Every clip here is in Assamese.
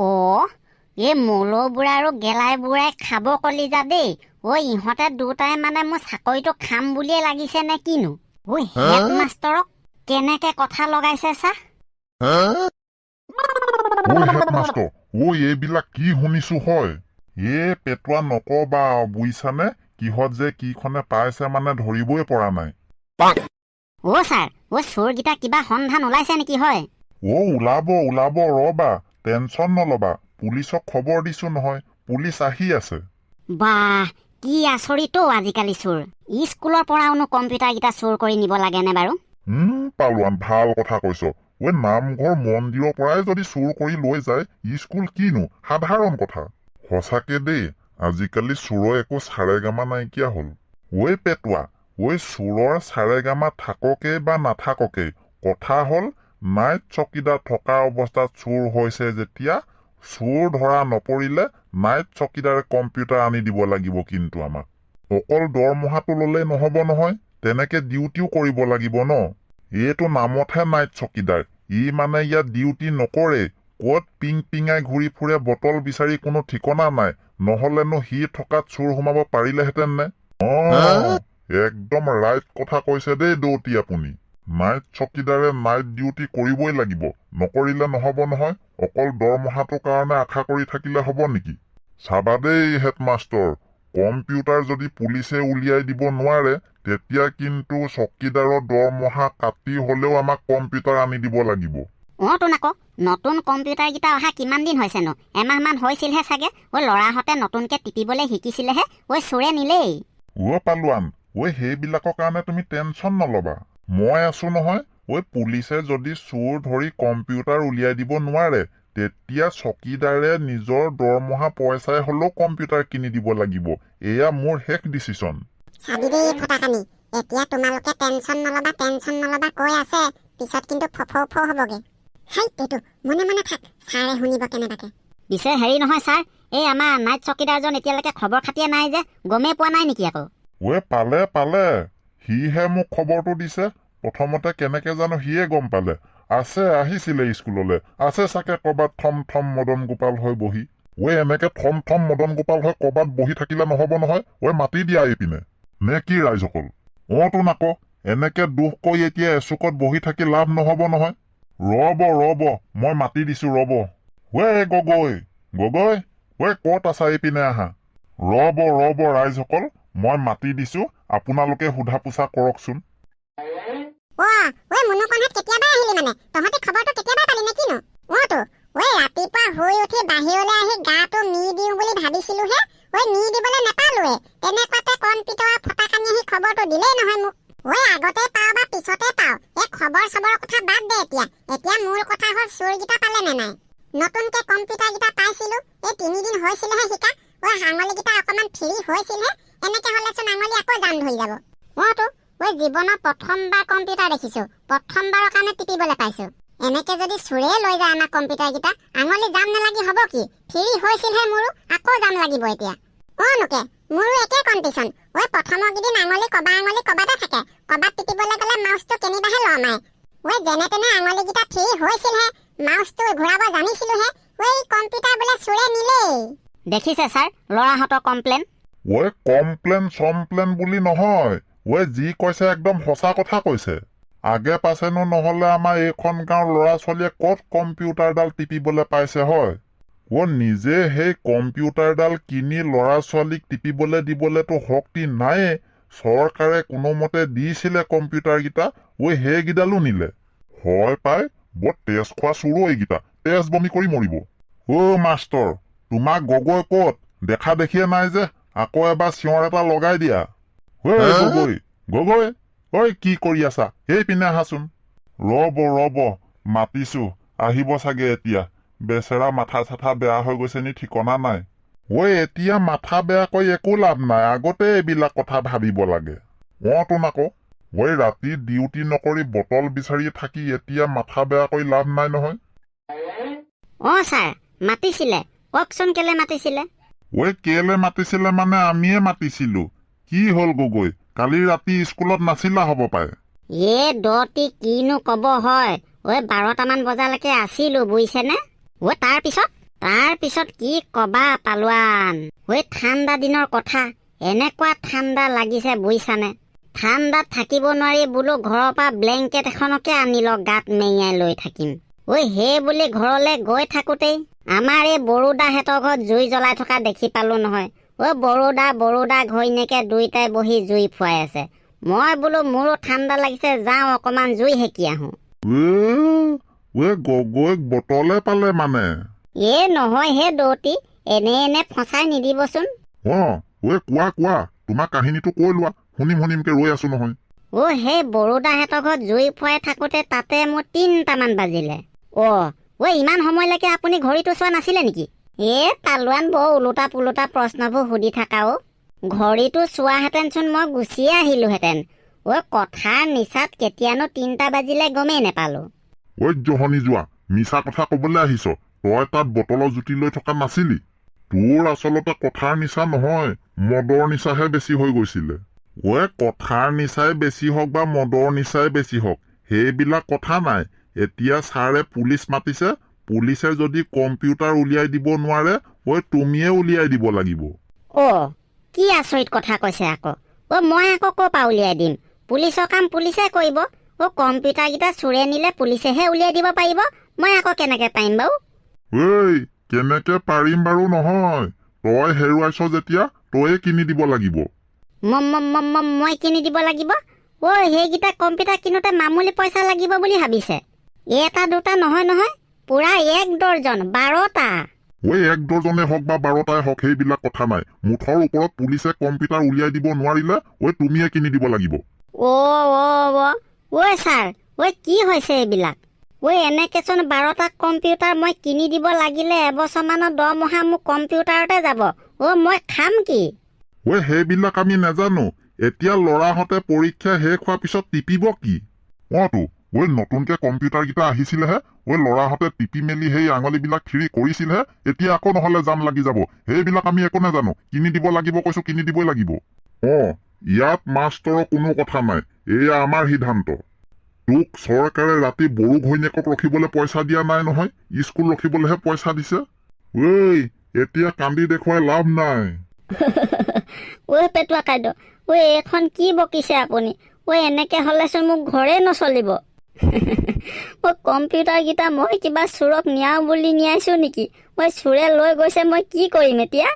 অ এই মৌলৌ বুঢ়া আৰু গেলাই বুঢ়াই খাব কলিজা দেই। ঐ ইহঁতে দুটাই মানে মোৰ চাকৰিটো খাম বুলিয়ে লাগিছে নে কিনো? ঐ হেড মাষ্টৰক কেনেকে কথা লগাইছে চা? ঐ হেডমাষ্টৰ ঐ এইবিলাক কি শুনিছো হয়? এ পেটোৱা নকবা আৰু বুজিছানে কিহত যে কিখনে পাইছে মানে ধৰিবই পৰা নাই। অ ছাৰ অ চোৰকেইটা কিবা সন্ধান ওলাইছে নেকি হয়? অ ওলাব ওলাব ৰবা। টেনচন নলবা পুলিচক খবৰ দিছো নহয় পুলিচ আহি আছে। বাহ কি আচৰিত আজিকালি চোৰ। স্কুলৰ পৰাওনো কম্পিউটাৰকেইটা চোৰ কৰি নিব লাগেনে বাৰু? পালোৱান ভাল কথা কৈছ। ঐ নামঘৰ মন্দিৰৰ পৰাই যদি চুৰ কৰি লৈ যায় স্কুল কিনো? সাধাৰণ কথা। সঁচাকে দেই আজিকালি চোৰৰ একো চাৰেগামা নাইকিয়া হ'ল। ঐ পেটোৱা ঐ চোৰৰ চাৰেগামা থাককে বা নাথাককে কথা হ'ল নাইট চকীদাৰ থকা অৱস্থাত চোৰ হৈছে যেতিয়া চোৰ ধৰা নপৰিলে নাইট চকীদাৰে কম্পিউটাৰ আনি দিব লাগিব কিন্তু আমাক। অকল দৰমহাটো ল'লেই নহ'ব নহয় তেনেকে ডিউটিও কৰিব লাগিব ন? এইটো নামতহে নাইট চকীদাৰ। ই মানে ইয়াত ডিউটি নকৰে ক'ত পিং পিঙাই ঘূৰি ফুৰে বটল বিচাৰি কোনো ঠিকনা নাই নহলেনো সি থকাত চোৰ সোমাব পাৰিলেহেঁতেন নে? অ একদম ৰাইট কথা কৈছে দেই দৌতি আপুনি। নাইট চকীদাৰে নাইট ডিউটি কৰিবই লাগিব। নকৰিলে নহ'ব নহয়। অকল দৰমহাটোৰ কাৰণে আশা কৰি থাকিলে হ'ব নেকি? চাবা দেই হেডমাষ্টৰ কম্পিউটাৰ যদি পুলিচে উলিয়াই দিব নোৱাৰে তেতিয়া কিন্তু চকীদাৰৰ দৰমহা কাটি হলেও আমাক কম্পিউটাৰ আনি দিব লাগিব। অ তোন আকৌ নতুন কম্পিউটাৰকেইটা অহা কিমান দিন হৈছেনো? এমাহমান হৈছিলহে চাগে। ঐ ল'ৰাহঁতে নতুনকে টিপিবলৈ শিকিছিলেহে। ঐ চোৰে নিলেই। অ পালোৱান ঐ সেইবিলাকৰ কাৰণে তুমি টেনচন নলবা। মই আছো নহয়। ঐ পুলিচে যদি চোৰ ধৰি কম্পিউটাৰ উলিয়াই দিব নোৱাৰে তেতিয়া চকীদাৰে নিজৰ দৰমহা পইচাই হলেও কম্পিউটাৰ কিনি দিব লাগিব। এয়া মোৰ শেষ ডিচিছন চাবি দেই ফটাকানি এতিয়া তোমালোকে টেনচন নলবা টেনচন নলবা কৈ আছে। পিছত কিন্তু ফফৌ ফৌ হ'বগে। হেই এইটো মনে মনে থাক। ছাৰে শুনিব কেনেবাকে। পিছে হেৰি নহয় ছাৰ এই আমাৰ নাইট চকীদাৰজন এতিয়ালৈকে খবৰ খাতিয়ে নাই যে গমেই পোৱা নাই নেকি আকৌ। ঐ পালে পালে। সিহে মোক খবৰটো দিছে। প্ৰথমতে কেনেকে জানো সিয়ে গম পালে। আছে আহিছিলে স্কুললৈ। আছে চাগে কৰবাত থম থম মদন গোপাল হৈ বহি। ঐ এনেকে থম থম মদন গোপাল হৈ কৰবাত বহি থাকিলে নহব নহয়। ঐ মাতি দিয়া এইপিনে। নে কি ৰাইজসকল? অ তোন আকৌ এনেকে দুখ কৰি এতিয়া এচুকত বহি থাকি লাভ নহব নহয়। ৰব ৰব মই মাতি দিছো ৰব। ৱে গগৈ গগৈ ঐ কত আছা এইপিনে আহা? ৰব ৰব ৰাইজসকল। মই মাতি দিছো আপোনালোকে সোধা পোছা কৰকচোন নতুনকে কম্পিউটাৰকেইটা পাইছিলো এই তিনিদিন হৈছিলেহে শিকা। ঐ আঙুলিকেইটা অকণমান ফ্ৰী হৈছিলহে এনেকে হ'লেচোন আঙুলি আকৌ জাম ধৰি যাব। অতো ঐ জীৱনৰ প্ৰথমবাৰ কম্পিউটাৰ দেখিছো প্ৰথমবাৰৰ কাৰণে টিপিবলৈ পাইছো। এনেকে যদি চোৰে লৈ যায় আমাৰ কম্পিউটাৰকেইটা আঙুলি জাম নালাগি হ'ব কি? ফ্ৰী হৈছিলহে মোৰো আকৌ জাম লাগিব এতিয়া। অ নোকে মোৰো একে কণ্ডিশ্যন ঐ প্ৰথমৰ কেইদিন আঙুলি কবা আঙুলি কবাতে থাকে। কবাত টিপিবলৈ গ'লে মাউচটো কেনিবাহে লমাই ঐ যেনে তেনে আঙুলিকেইটা ফ্ৰী হৈছিলহে মাউচটো ঘূৰাব জানিছিলোহে। ঐ কম্পিউটাৰ বোলে চোৰে নিলেই। দেখিছে ছাৰ ল'ৰাহঁতৰ কমপ্লেইন? ঐ কমপ্লেন চমপ্লেন বুলি নহয়। ঐ যি কৈছে একদম সঁচা কথা কৈছে। আগে পাছেনো নহলে আমাৰ এইখন গাঁৱৰ ল'ৰা ছোৱালীয়ে ক'ত কম্পিউটাৰডাল টিপিবলৈ পাইছে হয়? অ নিজে সেই কম্পিউটাৰডাল কিনি ল'ৰা ছোৱালীক টিপিবলৈ দিবলেতো শক্তি নায়ে চৰকাৰে কোনোমতে দিছিলে কম্পিউটাৰকেইটা ঐ সেইকেইডালো নিলে। হয় পাই বৰ তেজ খোৱা চোৰো এইকেইটা তেজ বমি কৰি মৰিব। অ মাষ্টৰ তোমাক গগৈ ক'ত? দেখা দেখিয়ে নাই যে। আকৌ এবাৰ চিঞৰ এটা লগাই দিয়া। ঐ গগৈ গগৈ ঐ কি কৰি আছা? সেই পিনে আহাচোন। ৰব ৰব মাতিছো আহিব চাগে এতিয়া। বেচেৰা মাথা চাথা বেয়া হৈ গৈছে নি ঠিকনা নাই। ঐ এতিয়া মাথা বেয়া কৰি একো লাভ নাই আগতে এইবিলাক কথা ভাবিব লাগে। অ তোন আকৌ। ঐ ৰাতি ডিউটি নকৰি বটল বিচাৰি থাকি এতিয়া মাথা বেয়া কৰি লাভ নাই নহয়। অ ছাৰ মাতিছিলে। কওকচোন কেলে মাতিছিলে? ঐ কেলে মাতিছিলে মানে আমিয়ে মাতিছিলো? কি হ'ল গগৈ? কালি ৰাতি স্কুলত নাছিলা হ'ব পাৰে এ দতি কিনো কব হয়? ঐ বাৰটামান বজালৈকে আছিলো বুজিছেনে? ঐ তাৰ পিছত? তাৰ পিছত কি কবা পালোৱান? ঐ ঠাণ্ডা দিনৰ কথা। এনেকুৱা ঠাণ্ডা লাগিছে বুজিছানে? ঠাণ্ডাত থাকিব নোৱাৰি বোলো ঘৰৰ পৰা ব্লেংকেট এখনকে আনি ল গাত মেৰিয়াই লৈ থাকিম। ঐ সেই বুলি ঘৰলে গৈ থাকোতেই আমাৰ এই বড়োদাহঁতৰ ঘৰত জুই জ্বলাই থকা দেখি পালো নহয়। ঐ বড়োদা বড়োদা ঘৈণীয়েকে দুইটাই বহি জুই ফুৱাই আছে। মই বোলো মোৰো ঠাণ্ডা লাগিছে যাওঁ অকমান জুই সেকি আহোঁ। গগৈক বটলে পালে মানে। এ নহয় হে দৌতি এনে এনে ফচাই নিদিবচোন। অ ৱে কোৱা কোৱা তোমাৰ কাহিনীটো কৈ লোৱা শুনিম শুনিমকে ৰৈ আছো নহয়। অ সেই বড়োদাহঁতৰ ঘৰত জুই ফুৱাই থাকোতে তাতে মোৰ তিনটামান বাজিলে। অ ঐ ইমান সময়লৈকে আপুনি ঘড়ীটো চোৱা নাছিলে নেকি? এ পালোৱান বৰ ওলোটা পোলোটা প্ৰশ্নবোৰ সুধি থাকা অ। ঘড়ীটো চোৱাহেঁতেনচোন মই গুচিয়ে আহিলোহেঁতেন। ঐ কথাৰ নিচাত কেতিয়ানো তিনটা বাজিলে গমেই নেপালো। ঐ জহনি যোৱা মিছা কথা কবলৈ আহিছ। তই তাত বটলৰ জুতি লৈ থকা নাছিলি। তোৰ আচলতে কথাৰ নিচা নহয় মদৰ নিচাহে বেছি হৈ গৈছিলে। ঐ কথাৰ নিচাই বেছি হওক বা মদৰ নিচাই বেছি হওক সেইবিলাক কথা নাই। এতিয়া ছাৰে পুলিচ মাতিছে পুলিচে যদি কম্পিউটাৰ উলিয়াই দিব নোৱাৰে ঐ তুমিয়ে উলিয়াই দিব লাগিব। অ কি আচৰিত কথা কৈছে আকৌ। অ মই আকৌ ক'ৰ পৰা উলিয়াই দিম? পুলিচৰ কাম পুলিচে কৰিব। অ কম্পিউটাৰকেইটা চোৰে নিলে পুলিচেহে উলিয়াই দিব পাৰিব। মই আকৌ কেনেকে পাৰিম বাৰু? ঐ কেনেকে পাৰিম বাৰু নহয়। তই হেৰুৱাইছ যেতিয়া তয়ে কিনি দিব লাগিব। মই কিনি দিব লাগিব? অ সেইকেইটা কম্পিউটাৰ কিনোতে মামুলি পইচা লাগিব বুলি ভাবিছে। এটা দুটা নহয় নহয় পুৰা এক দৰ্জন বাৰটা। ঐ এক ডজনে হওক বা বাৰটাই হওক সেইবিলাক কথা নাই। মুঠৰ ওপৰত পুলিচে কম্পিউটাৰ উলিয়াই দিব নোৱাৰিলে ঐ তুমিয়ে কিনি দিব লাগিব। অ অ অ। ঐ ছাৰ ঐ কি হৈছে এইবিলাক? ঐ এনেকেচোন বাৰটা কম্পিউটাৰ মই কিনি দিব লাগিলে এবছৰমানৰ দৰমহা মোক কম্পিউটাৰতে যাব। অ মই খাম কি? ঐ সেইবিলাক আমি নাজানো। এতিয়া ল'ৰাহঁতে পৰীক্ষা শেষ হোৱাৰ পিছত টিপিব কি? অতো ঐ নতুনকে কম্পিউটাৰ কেইটা আহিছিলেহে ঐ ল'ৰাহঁতে টিপি মেলি সেই আঙুলিবিলাক ফ্ৰী কৰিছিলেহে এতিয়া আকৌ নহলে জাম লাগি যাব। সেইবিলাক আমি একো নাজানো কিনি দিব লাগিব কৈছো কিনি দিবই লাগিব। অ ইয়াত মাষ্টৰৰ কোনো কথা নাই এয়া আমাৰ সিদ্ধান্ত। তোক চৰকাৰে ৰাতি বড়ো ঘৈণীয়েকক ৰখিবলৈ পইচা দিয়া নাই নহয় স্কুল ৰখিবলৈহে পইচা দিছে। ঐ এতিয়া কান্দি দেখুৱাই লাভ নাই। ঐ পেটুৱা কাইদ ঐ এইখন কি বকিছে আপুনি? ঐ এনেকে হ'লেচোন মোক ঘৰে নচলিব। ঐ কম্পিউটাৰকেইটা মই কিবা চোৰক নিয়াও বুলি নিয়াইছো নেকি? ঐ চোৰে লৈ গৈছে মই কি কৰিম এতিয়া?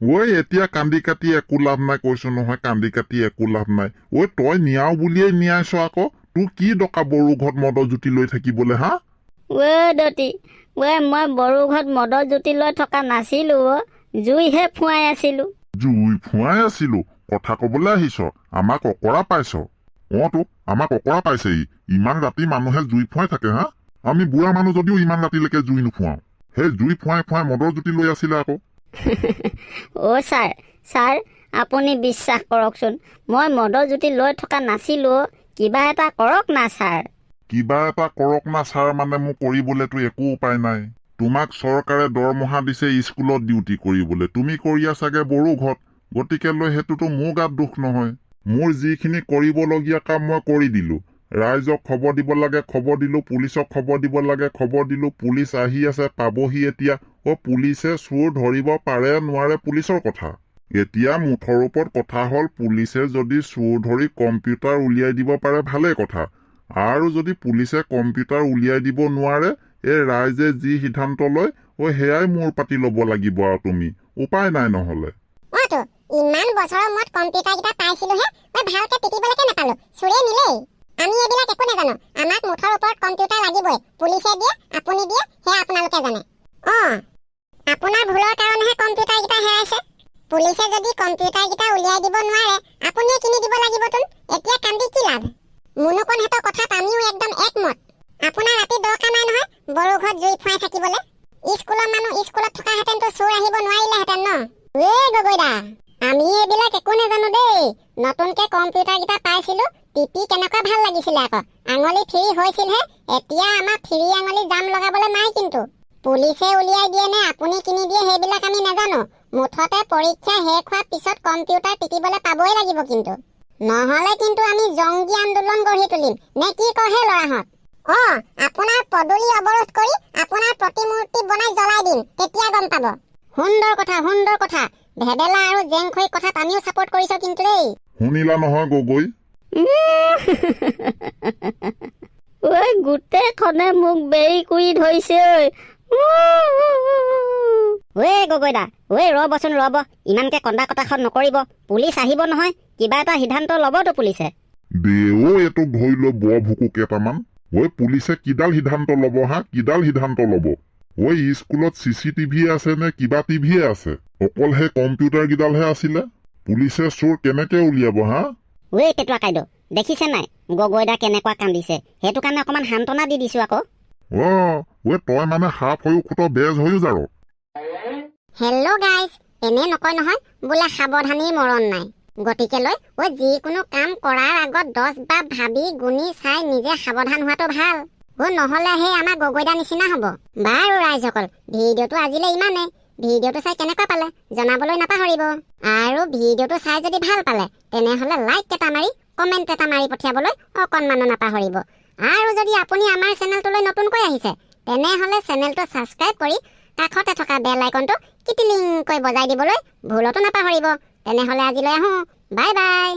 ঐ এতিয়া কান্দি কাটি একো লাভ নাই কৈছো নহয় কান্দি কাটি একো লাভ নাই। ঐ তই নিয়াও বুলিয়ে নিয়াইছ আকৌ। তোৰ কি দকা বড়ো ঘৰত মদৰ জুতি লৈ থাকিবলৈ হা? ঐ দতি ঐ মই বড়ো ঘৰত মদৰ জুতি লৈ থকা নাছিলো অ। জুইহে ফুৱাই আছিলো। জুই ফুৱাই আছিলো। কথা কবলৈ আহিছ আমাক অকৰা পাইছ। অতো আমাক অকৰা পাইছেই। ইমান ৰাতি মানুহে জুই ফুৱাই থাকে হা? আমি বুঢ়া মানুহ যদিও ইমান ৰাতিলৈকে জুই নুফুৱাও। সেই জুই ফুৱাই ফুৱাই মদৰ জুতি লৈ আছিলে আকৌ। অ' ছাৰ ছাৰ আপুনি বিশ্বাস কৰকচোন মই মদৰ জুতি লৈ থকা নাছিলো। কিবা এটা কৰক না ছাৰ। কিবা এটা কৰক না ছাৰ মানে মোৰ কৰিবলেতো একো উপায় নাই। তোমাক চৰকাৰে দৰমহা দিছে স্কুলত ডিউটি কৰিবলৈ। তুমি কৰি আছাগে বড়ো ঘৰত গতিকে লৈ সেইটোতো মোৰ গাত দুখ নহয়। মোৰ যিখিনি কৰিবলগীয়া কাম মই কৰি দিলো। ৰাইজক খবৰ দিব লাগে খবৰ দিলো পুলিচক খবৰ দিব লাগে খবৰ দিলো পুলিচ আহি আছে পাবহি এতিয়া। অ পুলিচে চোৰ ধৰিব পাৰে নোৱাৰে পুলিচৰ কথা। এতিয়া মুঠৰ ওপৰত কথা হ'ল পুলিচে যদি চোৰ ধৰি কম্পিউটাৰ উলিয়াই দিব পাৰে ভালে কথা। আৰু যদি পুলিচে কম্পিউটাৰ উলিয়াই দিব নোৱাৰে এই ৰাইজে যি সিদ্ধান্ত লয় অ সেয়াই মূৰ পাতি ল'ব লাগিব আৰু তুমি। উপায় নাই নহলে। ইমান বছৰৰ মূৰত কম্পিউটাৰ কেইটা পাইছিলোহে মই ভালকে টিপিবলৈকে নাপালো। চোৰে নিলেই। আমি এইবিলাক একো নাজানো। আমাক মুঠৰ ওপৰত কম্পিউটাৰ লাগিবই। পুলিচে দিয়ে আপুনি দিয়ে সেয়া আপোনালোকে জানে। অ আপোনাৰ ভুলৰ কাৰণেহে কম্পিউটাৰ কেইটা হেৰাইছে। পুলিচে যদি কম্পিউটাৰ কেইটা উলিয়াই দিব নোৱাৰে আপুনিয়ে কিনি দিব লাগিবতোন এতিয়া কান্দি কি লাভ? মুনুকণহঁতৰ কথাত আমিও একদম একমত। আপোনাৰ ৰাতি দৰকাৰ নাই নহয় বড়ো ঘৰত জুই ফুৱাই থাকিবলৈ। স্কুলৰ মানুহ স্কুলত থকাহেঁতেনতো চোৰ আহিব নোৱাৰিলেহেঁতেন ন? এ গগৈদা। আমি এইবিলাক একো নাজানো দেই। নতুনকে কম্পিউটাৰ কেইটা পাইছিলো টিপি কেনেকুৱা ভাল লাগিছিলে আকৌ। আঙুলি ফ্ৰী হৈছিলহে এতিয়া আমাৰ ফ্ৰী আঙুলি জাম লগাবলৈ নাই কিন্তু। পুলিচে উলিয়াই দিয়ে নে আপুনি কিনি দিয়ে সেইবিলাক আমি নাজানো। মুঠতে পৰীক্ষা শেষ হোৱাৰ পিছত কম্পিউটাৰ টিপিবলৈ পাবই লাগিব কিন্তু। নহলে কিন্তু আমি জংগী আন্দোলন গঢ়ি তুলিম। নে কি কহে ল'ৰাহঁত? অ আপোনাৰ পদূলি অৱৰোধ কৰি আপোনাৰ প্ৰতিমূৰ্তি বনাই জ্বলাই দিম। তেতিয়া গম পাব। সুন্দৰ কথা সুন্দৰ কথা। ভেবেলা আৰু জেংখৈ কথাত আমিও ছাপোৰ্ট কৰিছো কিন্তু দেই। শুনিলা নহয় গগৈ? ঐ গোটেইখনে মোক বেৰি কৰি ধৰিছে ঐ। ঐ গগৈদা ঐ ৰ'বচোন ৰ'ব। ইমানকে কন্দা কটাখন নকৰিব। পুলিচ আহিব নহয়। কিবা এটা সিদ্ধান্ত ল'বতো পুলিচে। দে অ এইটোক ধৰি লৈ বৰ ভুকু কেইটামান। ঐ পুলিচে কিডাল সিদ্ধান্ত ল'ব হা? কিডাল সিদ্ধান্ত ল'ব। ঐ স্কুলত চি চি টিভি আছে নে কিবা টিভিয়ে আছে? অকল সেই কম্পিউটাৰ কেইডালহে আছিলে? পুলিচে চোৰ কেনেকে উলিয়াব হা? ঐ পেটুৱা কাইদেউ দেখিছে নাই? গগৈদা কেনেকুৱা কান্দিছে? সেইটো কাৰণে অকণমান সান্তনা দি দিছো আকৌ। অ ঐ তই মানে সাপ হৈও খুট বেজ হৈও যাৰ। হেল্ল' গাইজ এনে নকয় নহয় বোলে সাৱধানেই মৰণ নাই। গতিকে লৈ ঐ যিকোনো কাম কৰাৰ আগত দহ বাৰ ভাবি গুণি চাই নিজে সাৱধান হোৱাটো ভালো। ঐ নহ'লে সেই আমাৰ গগৈদা নিচিনা হ'ব। বাৰু ৰাইজসকল ভিডিঅ'টো আজিলৈ ইমানেই। ভিডিঅ'টো চাই কেনেকুৱা পালে জনাবলৈ নাপাহৰিব। আৰু ভিডিঅ'টো চাই যদি ভাল পালে তেনেহ'লে লাইক এটা মাৰি কমেণ্ট এটা মাৰি পঠিয়াবলৈ অকণমানো নাপাহৰিব। আৰু যদি আপুনি আমাৰ চেনেলটোলৈ নতুনকৈ আহিছে তেনেহ'লে চেনেলটো ছাবস্ক্ৰাইব কৰি কাষতে থকা বেল আইকনটো কিটিলিংকৈ বজাই দিবলৈ ভুলতো নাপাহৰিব। তেনেহ'লে আজিলৈ আহোঁ। Bye bye